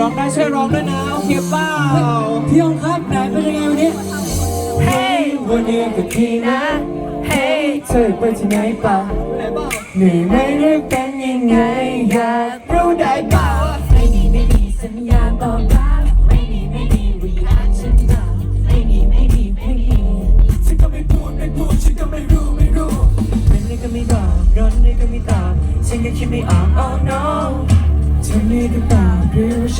ร้องได้ช่วยร้องด้วยนะโอเคเปล่าพี่ยงครับไหนเป็นยังไงวันนี้ เฮ้ยวันนี้กับทีนะ เฮ้ยเธอไปที่ไหนเปล่าไหนบ้างเหนื่อยไหมหรือเป็นยังไงอยากรู้ได้เปล่าไม่มีไม่มีสัญญาณตอบรับไม่มีไม่มี reaction มาไม่มีไม่มีไม่มีฉันก็ไม่พูดไม่พูดฉันก็ไม่รู้ไม่รู้เป็นนี่ก็ไม่บอกร้อนนี่ก็ไม่ตอบฉันก็คิดไม่ออก oh no เธอนี่ก็เปล่าหรือ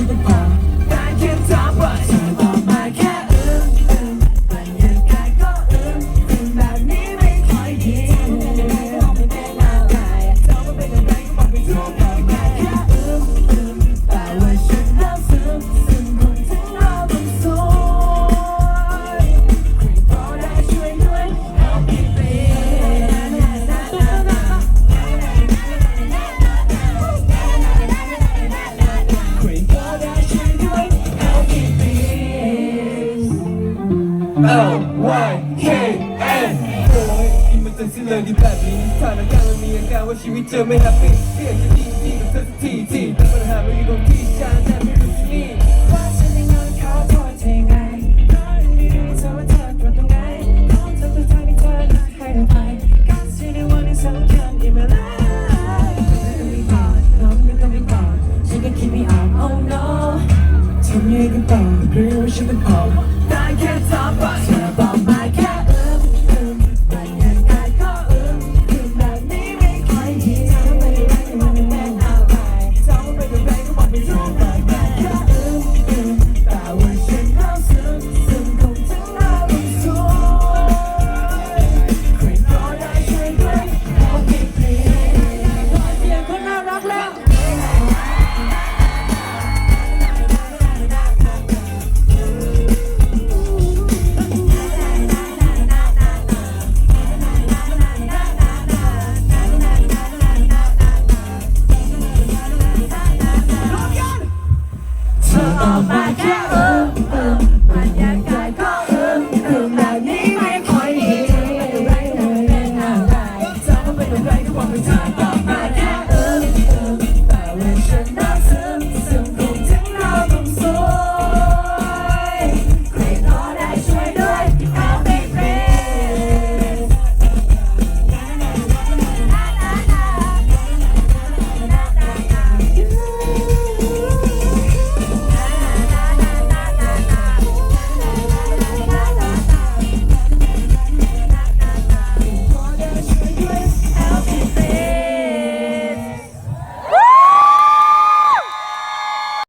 L Y K N โอ้ยกินมันจนสิ้นเลยดีแบบนี้สถานการณ์มันมีอาการว่าชีวิตเจอไม่แฮปปี้เปลี่ยจะดีดีกับเธอสักทีทีแต่ปัญหามันอยู่ตรงที่ฉันแทบไม่รู้ที่นี่ว่าฉันยังนอนขอโทษเธอไงน้อยไม่รู้เธอว่าเธอตรงตรงไหนขอเธอตัวทางที่เธอรู้สึกให้ได้ไป Cause you're the one who's so good in my life ไม่ต้อมีก่อนน้องไม่ต้องมีก่อนฉันก็คิดไม่ออก oh no ทำยังไงกันต่อหรือว่าฉันเป็นพอ